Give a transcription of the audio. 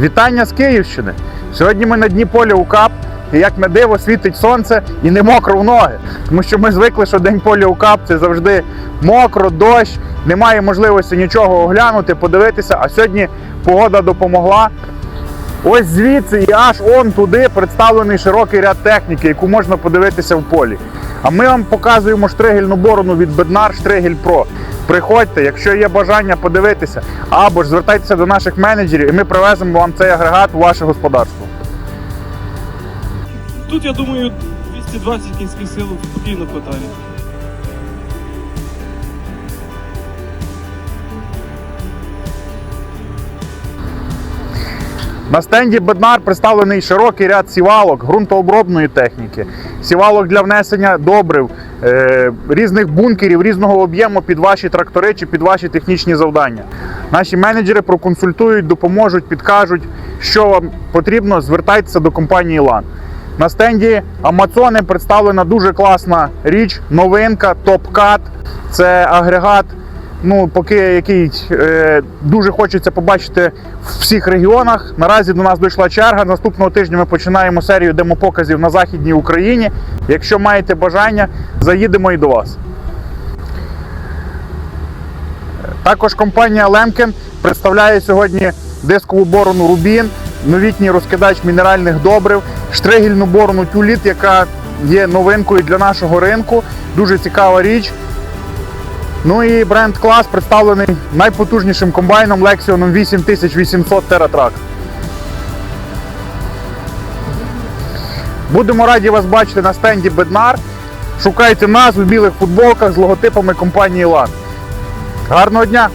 Вітання з Київщини. Сьогодні ми на дні поля УКАП, і як на диво світить сонце і не мокро в ноги. Тому що ми звикли, що день поля УКАП це завжди мокро, дощ, немає можливості нічого оглянути, подивитися. А сьогодні погода допомогла. Ось звідси і аж он туди представлений широкий ряд техніки, яку можна подивитися в полі. А ми вам показуємо штригельну борону від Bednar Штригель Pro. Приходьте, якщо є бажання подивитися, або ж звертайтеся до наших менеджерів, і ми привеземо вам цей агрегат у ваше господарство. Тут, я думаю, 220 кінських сил спокійно хватає. На стенді Bednar представлений широкий ряд сівалок, ґрунтообробної техніки, сівалок для внесення добрив, е, різних бункерів різного об'єму під ваші трактори чи під ваші технічні завдання. Наші менеджери проконсультують, допоможуть, підкажуть, що вам потрібно, звертайтеся до компанії LAN. На стенді Амазони представлена дуже класна річ, новинка, топ-кат. Це агрегат ну, поки який е, дуже хочеться побачити в всіх регіонах. Наразі до нас дійшла черга. Наступного тижня ми починаємо серію демопоказів на Західній Україні. Якщо маєте бажання, заїдемо і до вас. Також компанія Лемкен представляє сьогодні дискову борону Рубін, новітній розкидач мінеральних добрив, штригельну борону Тюліт, яка є новинкою для нашого ринку. Дуже цікава річ. Ну і бренд клас представлений найпотужнішим комбайном Lexion 8800 TerraTrack. Будемо раді вас бачити на стенді Беднар. Шукайте нас у білих футболках з логотипами компанії LAN. Гарного дня!